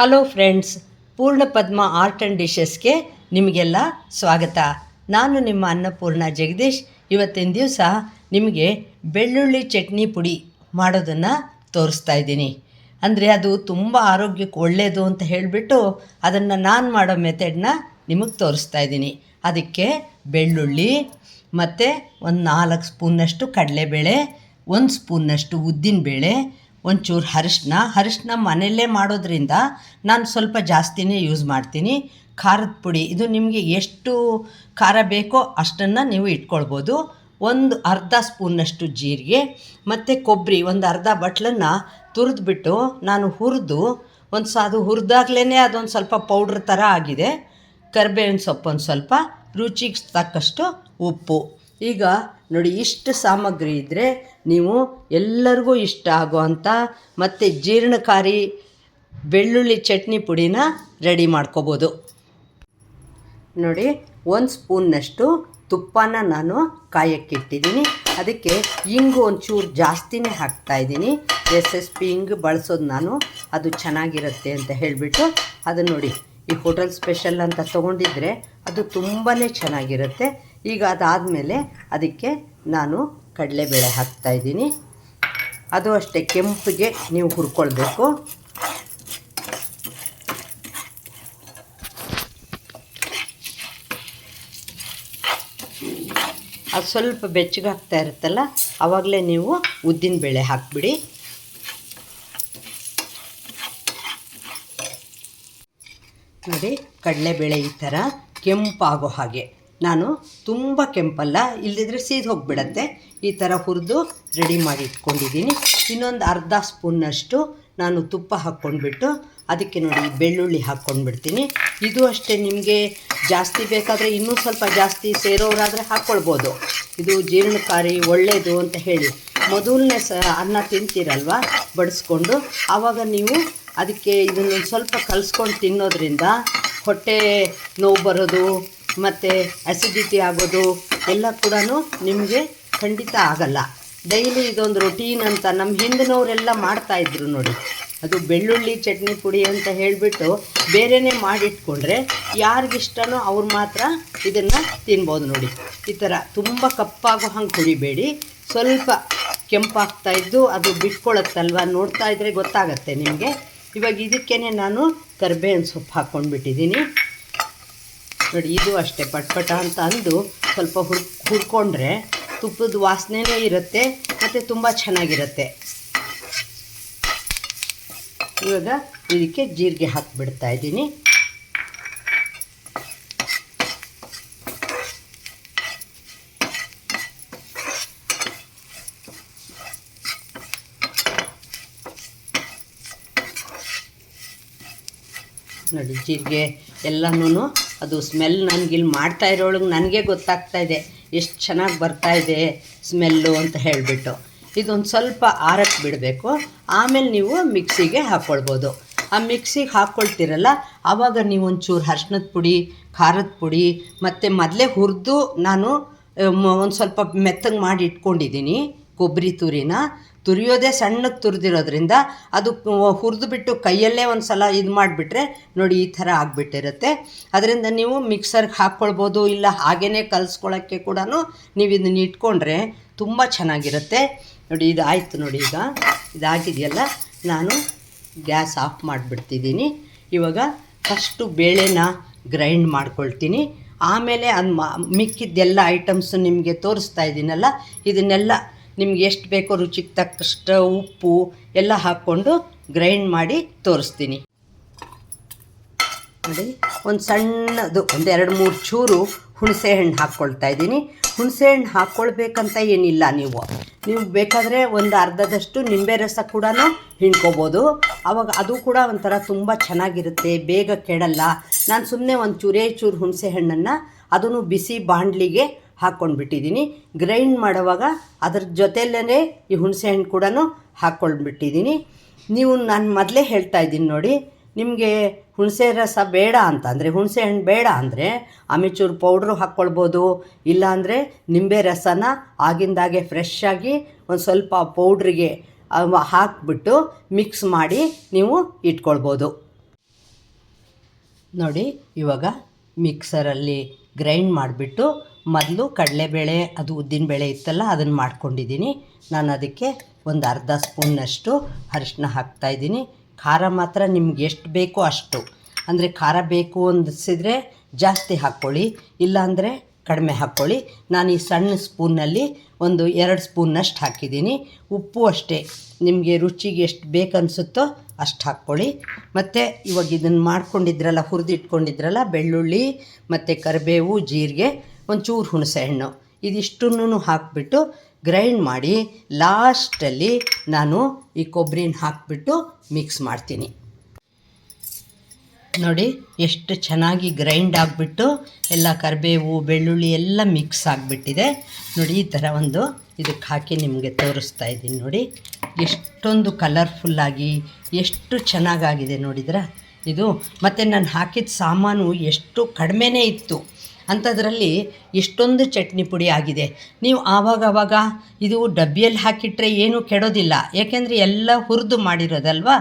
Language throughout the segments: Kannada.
ಹಲೋ ಫ್ರೆಂಡ್ಸ್ ಪೂರ್ಣ ಪದ್ಮ ಆರ್ಟ್ ಆ್ಯಂಡ್ ಡಿಶಸ್ಗೆ ನಿಮಗೆಲ್ಲ ಸ್ವಾಗತ. ನಾನು ನಿಮ್ಮ ಅನ್ನಪೂರ್ಣ ಜಗದೀಶ್. ಇವತ್ತಿನ ದಿವಸ ನಿಮಗೆ ಬೆಳ್ಳುಳ್ಳಿ ಚಟ್ನಿ ಪುಡಿ ಮಾಡೋದನ್ನು ತೋರಿಸ್ತಾ ಇದ್ದೀನಿ. ಅಂದರೆ ಅದು ತುಂಬ ಆರೋಗ್ಯಕ್ಕೆ ಒಳ್ಳೆಯದು ಅಂತ ಹೇಳಿಬಿಟ್ಟು ಅದನ್ನು ನಾನು ಮಾಡೋ ಮೆಥಡ್ನ ನಿಮಗೆ ತೋರಿಸ್ತಾ ಇದ್ದೀನಿ. ಅದಕ್ಕೆ ಬೆಳ್ಳುಳ್ಳಿ, ಮತ್ತು ಒಂದು ನಾಲ್ಕು ಸ್ಪೂನ್ನಷ್ಟು ಕಡಲೆಬೇಳೆ, ಒಂದು ಸ್ಪೂನ್ನಷ್ಟು ಉದ್ದಿನಬೇಳೆ ಒಂಚೂರು ಅರಿಶಿನ ಅರಿಶಿನ ಮನೆಯಲ್ಲೇ ಮಾಡೋದ್ರಿಂದ ನಾನು ಸ್ವಲ್ಪ ಜಾಸ್ತಿನೇ ಯೂಸ್ ಮಾಡ್ತೀನಿ. ಖಾರದ ಪುಡಿ, ಇದು ನಿಮಗೆ ಎಷ್ಟು ಖಾರ ಬೇಕೋ ಅಷ್ಟನ್ನು ನೀವು ಇಟ್ಕೊಳ್ಬೋದು. ಒಂದು ಅರ್ಧ ಸ್ಪೂನ್ನಷ್ಟು ಜೀರಿಗೆ, ಮತ್ತು ಕೊಬ್ಬರಿ ಒಂದು ಅರ್ಧ ಬಟ್ಲನ್ನು ತುರಿದ್ಬಿಟ್ಟು ನಾನು ಹುರಿದು, ಒಂದು ಸ, ಅದು ಹುರಿದಾಗ್ಲೇ ಅದೊಂದು ಸ್ವಲ್ಪ ಪೌಡ್ರ್ ಥರ ಆಗಿದೆ. ಕರಿಬೇವಿನ ಸೊಪ್ಪು ಒಂದು ಸ್ವಲ್ಪ, ರುಚಿಗೆ ತಕ್ಕಷ್ಟು ಉಪ್ಪು. ಈಗ ನೋಡಿ, ಇಷ್ಟು ಸಾಮಗ್ರಿ ಇದ್ದರೆ ನೀವು ಎಲ್ಲರಿಗೂ ಇಷ್ಟ ಆಗುವಂಥ ಮತ್ತು ಜೀರ್ಣಕಾರಿ ಬೆಳ್ಳುಳ್ಳಿ ಚಟ್ನಿ ಪುಡಿನ ರೆಡಿ ಮಾಡ್ಕೋಬೋದು. ನೋಡಿ, ಒಂದು ಸ್ಪೂನ್ನಷ್ಟು ತುಪ್ಪನ ನಾನು ಕಾಯಕ್ಕಿಟ್ಟಿದ್ದೀನಿ ಅದಕ್ಕೆ ಇಂಗು ಒಂಚೂರು ಜಾಸ್ತಿನೇ ಹಾಕ್ತಾಯಿದ್ದೀನಿ ಎಸ್ ಎಸ್ ಪಿ ಇಂಗು ಬಳಸೋದು ನಾನು, ಅದು ಚೆನ್ನಾಗಿರುತ್ತೆ ಅಂತ ಹೇಳಿಬಿಟ್ಟು ಅದನ್ನು ನೋಡಿ, ಈ ಹೋಟೆಲ್ ಸ್ಪೆಷಲ್ ಅಂತ ತೊಗೊಂಡಿದ್ರೆ ಅದು ತುಂಬಾ ಚೆನ್ನಾಗಿರುತ್ತೆ. ಈಗ ಅದಾದಮೇಲೆ ಅದಕ್ಕೆ ನಾನು ಕಡಲೆಬೇಳೆ ಹಾಕ್ತಾಯಿದ್ದೀನಿ ಅದು ಅಷ್ಟೇ, ಕೆಂಪಿಗೆ ನೀವು ಹುರ್ಕೊಳ್ಬೇಕು. ಅದು ಸ್ವಲ್ಪ ಬೆಚ್ಚಗಾಗ್ತಾ ಇರುತ್ತಲ್ಲ ಆವಾಗಲೇ ನೀವು ಉದ್ದಿನ ಬೇಳೆ ಹಾಕಿಬಿಡಿ. ನೋಡಿ, ಕಡಲೆಬೇಳೆ ಈ ಥರ ಕೆಂಪಾಗೋ ಹಾಗೆ. ನಾನು ತುಂಬ ಕೆಂಪಲ್ಲ ಇಲ್ಲದಿದ್ರೆ ಸೀದ್ ಹೋಗಿಬಿಡತ್ತೆ. ಈ ಥರ ಹುರಿದು ರೆಡಿ ಮಾಡಿ ಇಟ್ಕೊಂಡಿದ್ದೀನಿ. ಇನ್ನೊಂದು ಅರ್ಧ ಸ್ಪೂನ್ನಷ್ಟು ನಾನು ತುಪ್ಪ ಹಾಕ್ಕೊಂಡ್ಬಿಟ್ಟು, ಅದಕ್ಕೆ ನೋಡಿ ಬೆಳ್ಳುಳ್ಳಿ ಹಾಕ್ಕೊಂಡ್ಬಿಡ್ತೀನಿ. ಇದು ಅಷ್ಟೇ ನಿಮಗೆ ಜಾಸ್ತಿ ಬೇಕಾದರೆ ಇನ್ನೂ ಸ್ವಲ್ಪ ಜಾಸ್ತಿ ಸೇರೋರಾದರೆ ಹಾಕ್ಕೊಳ್ಬೋದು. ಇದು ಜೀರ್ಣಕಾರಿ ಒಳ್ಳೆಯದು ಅಂತ ಹೇಳಿ. ಮೊದಲನೇ ಸ ಅನ್ನ ತಿಂತೀರಲ್ವ? ಬಡಿಸ್ಕೊಂಡು. ಆವಾಗ ನೀವು ಅದಕ್ಕೆ ಇದನ್ನು ಸ್ವಲ್ಪ ಕಲಿಸ್ಕೊಂಡು ತಿನ್ನೋದ್ರಿಂದ ಹೊಟ್ಟೆ ನೋವು ಬರೋದು ಮತ್ತು ಅಸಿಡಿಟಿ ಆಗೋದು ಎಲ್ಲ ಕೂಡ ನಿಮಗೆ ಖಂಡಿತ ಆಗಲ್ಲ. ಡೈಲಿ ಇದೊಂದು ರೊಟೀನ್ ಅಂತ ನಮ್ಮ ಹಿಂದಿನವರೆಲ್ಲ ಮಾಡ್ತಾಯಿದ್ರು ನೋಡಿ. ಅದು ಬೆಳ್ಳುಳ್ಳಿ, ಚಟ್ನಿ, ಪುಡಿ ಅಂತ ಹೇಳಿಬಿಟ್ಟು ಬೇರೆಯೇ ಮಾಡಿಟ್ಕೊಂಡ್ರೆ ಯಾರಿಗಿಷ್ಟನೋ ಅವ್ರು ಮಾತ್ರ ಇದನ್ನು ತಿನ್ಬೋದು ನೋಡಿ. ಈ ಥರ ತುಂಬ ಕಪ್ಪಾಗೋ ಹಂಗೆ ಕುಡಿಬೇಡಿ. ಸ್ವಲ್ಪ ಕೆಂಪಾಗ್ತಾ ಇದ್ದು ಅದು ಬಿಟ್ಕೊಳತ್ತಲ್ವ ನೋಡ್ತಾ ಇದ್ದರೆ ಗೊತ್ತಾಗತ್ತೆ ನಿಮಗೆ. ಇವಾಗ ಇದಕ್ಕೇ ನಾನು ಕರ್ಬೇವಿನ ಸೊಪ್ಪು ಹಾಕ್ಕೊಂಡ್ಬಿಟ್ಟಿದ್ದೀನಿ. ನೋಡಿ, ಇದು ಅಷ್ಟೇ, ಪಟ್ಪಟ ಅಂತ ಅಂದು ಸ್ವಲ್ಪ ಹುರ್, ಹುರ್ಕೊಂಡ್ರೆ ತುಪ್ಪದ ವಾಸನೆನೂ ಇರುತ್ತೆ, ಮತ್ತು ತುಂಬ ಚೆನ್ನಾಗಿರುತ್ತೆ. ಇವಾಗ ಇದಕ್ಕೆ ಜೀರಿಗೆ ಹಾಕಿಬಿಡ್ತಾ ಇದ್ದೀನಿ. ನೋಡಿ, ಜೀರಿಗೆ ಎಲ್ಲನೂ ಅದು ಸ್ಮೆಲ್ ನನಗಿಲ್ಲಿ ಮಾಡ್ತಾ ಇರೋಳಗೆ ನನಗೆ ಗೊತ್ತಾಗ್ತಾ ಇದೆ. ಎಷ್ಟು ಚೆನ್ನಾಗಿ ಬರ್ತಾ ಇದೆ ಸ್ಮೆಲ್ಲು ಅಂತ ಹೇಳಿಬಿಟ್ಟು. ಇದೊಂದು ಸ್ವಲ್ಪ ಆರಕ್ಕೆ ಬಿಡಬೇಕು. ಆಮೇಲೆ ನೀವು ಮಿಕ್ಸಿಗೆ ಹಾಕ್ಕೊಳ್ಬೋದು ಆ ಮಿಕ್ಸಿಗೆ ಹಾಕ್ಕೊಳ್ತೀರಲ್ಲ ಆವಾಗ ನೀವು ಒಂಚೂರು ಅರ್ಶಿನದ ಪುಡಿ, ಖಾರದ ಪುಡಿ, ಮತ್ತು ಮೊದಲೇ ಹುರಿದು ನಾನು ಒಂದು ಸ್ವಲ್ಪ ಮೆತ್ತಗೆ ಮಾಡಿ ಇಟ್ಕೊಂಡಿದ್ದೀನಿ ಕೊಬ್ಬರಿ ತುರಿನ ತುರಿಯೋದೇ ಸಣ್ಣಕ್ಕೆ ತುರಿದಿರೋದ್ರಿಂದ ಅದು ಹುರಿದು ಬಿಟ್ಟು ಕೈಯಲ್ಲೇ ಒಂದು ಸಲ ಇದು ಮಾಡಿಬಿಟ್ರೆ ನೋಡಿ ಈ ಥರ ಆಗಿಬಿಟ್ಟಿರುತ್ತೆ. ಅದರಿಂದ ನೀವು ಮಿಕ್ಸರ್ಗೆ ಹಾಕ್ಕೊಳ್ಬೋದು, ಇಲ್ಲ ಹಾಗೇ ಕಲಿಸ್ಕೊಳ್ಳೋಕ್ಕೆ ಕೂಡ ನೀವು ಇದನ್ನ ಇಟ್ಕೊಂಡ್ರೆ ತುಂಬ ಚೆನ್ನಾಗಿರುತ್ತೆ. ನೋಡಿ ಇದು ಆಯಿತು ನೋಡಿ ಈಗ. ಇದಾಗಿದೆಯಲ್ಲ, ನಾನು ಗ್ಯಾಸ್ ಆಫ್ ಮಾಡಿಬಿಡ್ತಿದ್ದೀನಿ. ಇವಾಗ ಫಸ್ಟು ಬೇಳೆನ ಗ್ರೈಂಡ್ ಮಾಡ್ಕೊಳ್ತೀನಿ. ಆಮೇಲೆ ಅದು ಮಿಕ್ಕಿದ್ದೆಲ್ಲ ಐಟಮ್ಸು ನಿಮಗೆ ತೋರಿಸ್ತಾ ಇದ್ದೀನಲ್ಲ, ಇದನ್ನೆಲ್ಲ ನಿಮ್ಗೆ ಎಷ್ಟು ಬೇಕೋ ರುಚಿಗೆ ತಕ್ಕಷ್ಟು ಉಪ್ಪು ಎಲ್ಲ ಹಾಕ್ಕೊಂಡು ಗ್ರೈಂಡ್ ಮಾಡಿ ತೋರಿಸ್ತೀನಿ. ನೋಡಿ, ಒಂದು ಸಣ್ಣದು, ಒಂದು ಎರಡು ಮೂರು ಚೂರು ಹುಣಸೆ ಹಣ್ಣು ಹಾಕ್ಕೊಳ್ತಾ ಇದ್ದೀನಿ. ಹುಣಸೆ ಹಣ್ಣು ಹಾಕ್ಕೊಳ್ಬೇಕಂತ ಏನಿಲ್ಲ ನೀವು. ನೀವು ಬೇಕಾದರೆ ಒಂದು ಅರ್ಧದಷ್ಟು ನಿಂಬೆ ರಸ ಕೂಡ ಹಿಂಡ್ಕೋಬೋದು. ಆವಾಗ ಅದು ಕೂಡ ಒಂಥರ ತುಂಬ ಚೆನ್ನಾಗಿರುತ್ತೆ, ಬೇಗ ಕೆಡಲ್ಲ. ನಾನು ಸುಮ್ಮನೆ ಒಂದು ಚೂರೇ ಚೂರು ಹುಣಸೆ ಹಣ್ಣನ್ನು ಅದನ್ನು ಬಿಸಿ ಬಾಣಲಿಗೆ ಹಾಕ್ಕೊಂಡ್ಬಿಟ್ಟಿದ್ದೀನಿ. ಗ್ರೈಂಡ್ ಮಾಡುವಾಗ ಅದ್ರ ಜೊತೆಯಲ್ಲೇ ಈ ಹುಣಸೆ ಹಣ್ಣು ಕೂಡ ಹಾಕ್ಕೊಂಡ್ಬಿಟ್ಟಿದ್ದೀನಿ. ನೀವು ನಾನು ಮೊದಲೇ ಹೇಳ್ತಾ ಇದ್ದೀನಿ ನೋಡಿ, ನಿಮಗೆ ಹುಣಸೆ ರಸ ಬೇಡ ಅಂತಂದರೆ ಹುಣಸೆ ಹಣ್ಣು ಬೇಡ ಅಂದರೆ ಅಮಿಚೂರು ಪೌಡ್ರು ಹಾಕ್ಕೊಳ್ಬೋದು ಇಲ್ಲಾಂದರೆ ನಿಂಬೆ ರಸನ ಆಗಿಂದಾಗೆ ಫ್ರೆಶ್ ಆಗಿ ಒಂದು ಸ್ವಲ್ಪ ಪೌಡ್ರಿಗೆ ಹಾಕ್ಬಿಟ್ಟು ಮಿಕ್ಸ್ ಮಾಡಿ ನೀವು ಇಟ್ಕೊಳ್ಬೋದು. ನೋಡಿ, ಇವಾಗ ಮಿಕ್ಸರಲ್ಲಿ ಗ್ರೈಂಡ್ ಮಾಡಿಬಿಟ್ಟು ಮೊದಲು ಕಡಲೆಬೇಳೆ, ಅದು ಉದ್ದಿನಬೇಳೆ ಇತ್ತಲ್ಲ, ಅದನ್ನು ಮಾಡ್ಕೊಂಡಿದ್ದೀನಿ. ನಾನು ಅದಕ್ಕೆ ಒಂದು ಅರ್ಧ ಸ್ಪೂನ್ನಷ್ಟು ಅರಿಶಿನ ಹಾಕ್ತಾಯಿದ್ದೀನಿ ಖಾರ ಮಾತ್ರ ನಿಮ್ಗೆ ಎಷ್ಟು ಬೇಕೋ ಅಷ್ಟು. ಅಂದರೆ ಖಾರ ಬೇಕು ಅನ್ನಿಸಿದರೆ ಜಾಸ್ತಿ ಹಾಕ್ಕೊಳ್ಳಿ, ಇಲ್ಲಾಂದರೆ ಕಡಿಮೆ ಹಾಕ್ಕೊಳ್ಳಿ. ನಾನು ಈ ಸಣ್ಣ ಸ್ಪೂನಲ್ಲಿ ಒಂದು ಎರಡು ಸ್ಪೂನ್ನಷ್ಟು ಹಾಕಿದ್ದೀನಿ. ಉಪ್ಪು ಅಷ್ಟೇ. ನಿಮಗೆ ರುಚಿಗೆ ಎಷ್ಟು ಬೇಕನ್ನಿಸುತ್ತೋ ಅಷ್ಟು ಹಾಕ್ಕೊಳ್ಳಿ. ಮತ್ತು ಇವಾಗ ಇದನ್ನು ಮಾಡ್ಕೊಂಡಿದ್ರಲ್ಲ, ಹುರಿದಿಟ್ಕೊಂಡಿದ್ರಲ್ಲ, ಬೆಳ್ಳುಳ್ಳಿ, ಮತ್ತು ಕರಿಬೇವು, ಜೀರಿಗೆ ಒಂಚೂರು ಹುಣಸೆಹಣ್ಣು ಇದಿಷ್ಟನ್ನೂ ಹಾಕಿಬಿಟ್ಟು ಗ್ರೈಂಡ್ ಮಾಡಿ ಲಾಸ್ಟಲ್ಲಿ ನಾನು ಈ ಕೊಬ್ಬರಿನ ಹಾಕಿಬಿಟ್ಟು ಮಿಕ್ಸ್ ಮಾಡ್ತೀನಿ. ನೋಡಿ, ಎಷ್ಟು ಚೆನ್ನಾಗಿ ಗ್ರೈಂಡ್ ಆಗಿಬಿಟ್ಟು ಎಲ್ಲ ಕರಿಬೇವು, ಬೆಳ್ಳುಳ್ಳಿ ಎಲ್ಲ ಮಿಕ್ಸ್ ಆಗಿಬಿಟ್ಟಿದೆ. ನೋಡಿ, ಈ ಥರ ಒಂದು ಇದಕ್ಕೆ ಹಾಕಿ ನಿಮಗೆ ತೋರಿಸ್ತಾ ಇದ್ದೀನಿ ನೋಡಿ. ಎಷ್ಟೊಂದು ಕಲರ್ಫುಲ್ಲಾಗಿ ಎಷ್ಟು ಚೆನ್ನಾಗಾಗಿದೆ ನೋಡಿದ್ರ? ಇದು ಮತ್ತು ನಾನು ಹಾಕಿದ ಸಾಮಾನು ಎಷ್ಟು ಕಡಿಮೆನೇ ಇತ್ತು. ಅಂಥದ್ರಲ್ಲಿ ಇಷ್ಟೊಂದು ಚಟ್ನಿ ಪುಡಿ ಆಗಿದೆ. ನೀವು ಆವಾಗವಾಗ ಇದು ಡಬ್ಬಿಯಲ್ಲಿ ಹಾಕಿಟ್ರೆ ಏನೂ ಕೆಡೋದಿಲ್ಲ. ಯಾಕೆಂದರೆ ಎಲ್ಲ ಹುರಿದು ಮಾಡಿರೋದಲ್ವಾ?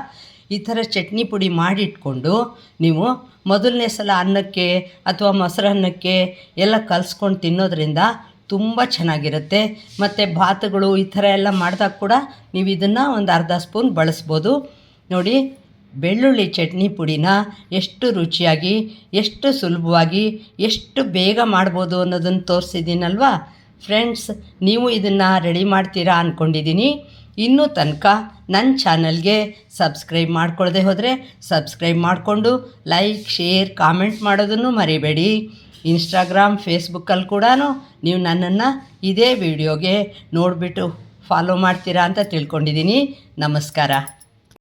ಈ ಥರ ಚಟ್ನಿ ಪುಡಿ ಮಾಡಿಟ್ಕೊಂಡು ನೀವು ಮೊದಲನೇ ಸಲ ಅನ್ನಕ್ಕೆ ಅಥವಾ ಮೊಸರನ್ನಕ್ಕೆ ಎಲ್ಲ ಕಲಿಸ್ಕೊಂಡು ತಿನ್ನೋದ್ರಿಂದ ತುಂಬ ಚೆನ್ನಾಗಿರುತ್ತೆ. ಮತ್ತು ಭಾತುಗಳು ಈ ಥರ ಎಲ್ಲ ಮಾಡಿದಾಗ ಕೂಡ ನೀವು ಇದನ್ನು ಒಂದು ಅರ್ಧ ಸ್ಪೂನ್ ಬಳಸ್ಬೋದು. ನೋಡಿ ಬೆಳ್ಳುಳ್ಳಿ ಚಟ್ನಿ ಪುಡಿನ ಎಷ್ಟು ರುಚಿಯಾಗಿ, ಎಷ್ಟು ಸುಲಭವಾಗಿ, ಎಷ್ಟು ಬೇಗ ಮಾಡ್ಬೋದು ಅನ್ನೋದನ್ನು ತೋರಿಸಿದ್ದೀನಲ್ವಾ? ಫ್ರೆಂಡ್ಸ್ ನೀವು ಇದನ್ನು ರೆಡಿ ಮಾಡ್ತೀರಾ ಅಂದ್ಕೊಂಡಿದ್ದೀನಿ ಇನ್ನೂ ತನಕ ನನ್ನ ಚಾನಲ್ಗೆ ಸಬ್ಸ್ಕ್ರೈಬ್ ಮಾಡ್ಕೊಳ್ಳದೆ ಹೋದರೆ ಸಬ್ಸ್ಕ್ರೈಬ್ ಮಾಡಿಕೊಂಡು ಲೈಕ್ ಶೇರ್ ಕಾಮೆಂಟ್ ಮಾಡೋದನ್ನು ಮರಿಬೇಡಿ. ಇನ್ಸ್ಟಾಗ್ರಾಮ್ ಫೇಸ್ಬುಕ್ಕಲ್ಲಿ ಕೂಡ ನೀವು ನನ್ನನ್ನು ಇದೇ ವಿಡಿಯೋಗೆ ನೋಡಿಬಿಟ್ಟು ಫಾಲೋ ಮಾಡ್ತೀರಾ ಅಂತ ತಿಳ್ಕೊಂಡಿದ್ದೀನಿ. ನಮಸ್ಕಾರ.